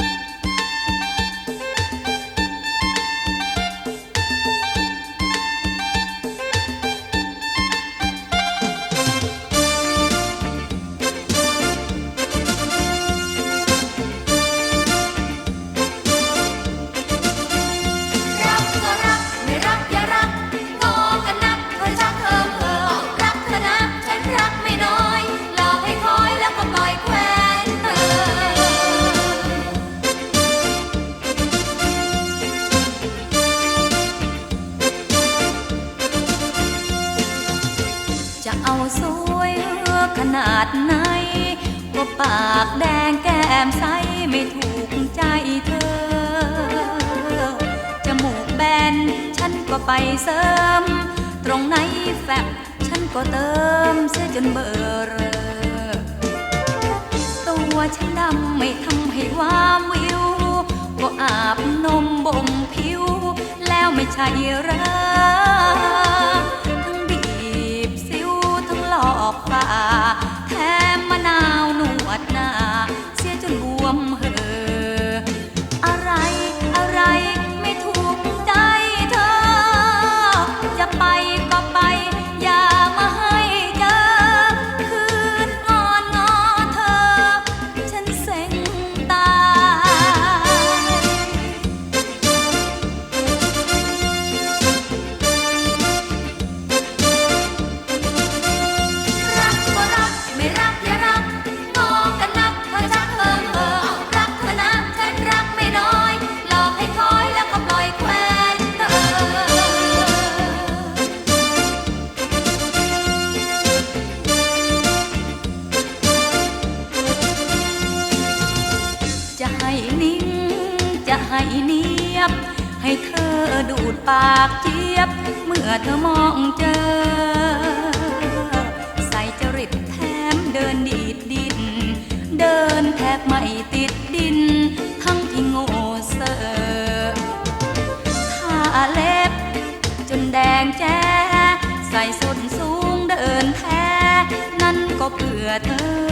รั สวยขนาดไหนก็ปากแดงแก้มใสไม่ถูกใจเธอ จมูกแบนฉันก็ไปเสริม ตรงไหนแฟบฉันก็เติมเสียจนเบอเรอตัวฉันดำไม่ทำให้วามวิวก็อาบนมบ่มผิว แล้วไม่ใช่เรอ อกฝ่า จะให้นิ่ง จะให้เนียบ ให้เธอดูดปากเจียบ เมื่อเธอมองเจอ ใส่จริตแถมเดินดีดดิน เดินแทบไม่ติดดิน ทั้งที่โง่เซอทาเล็บ จนแดงแจ้ใส่ส้นสูงเดินแท้ นั่นก็เพื่อเธอ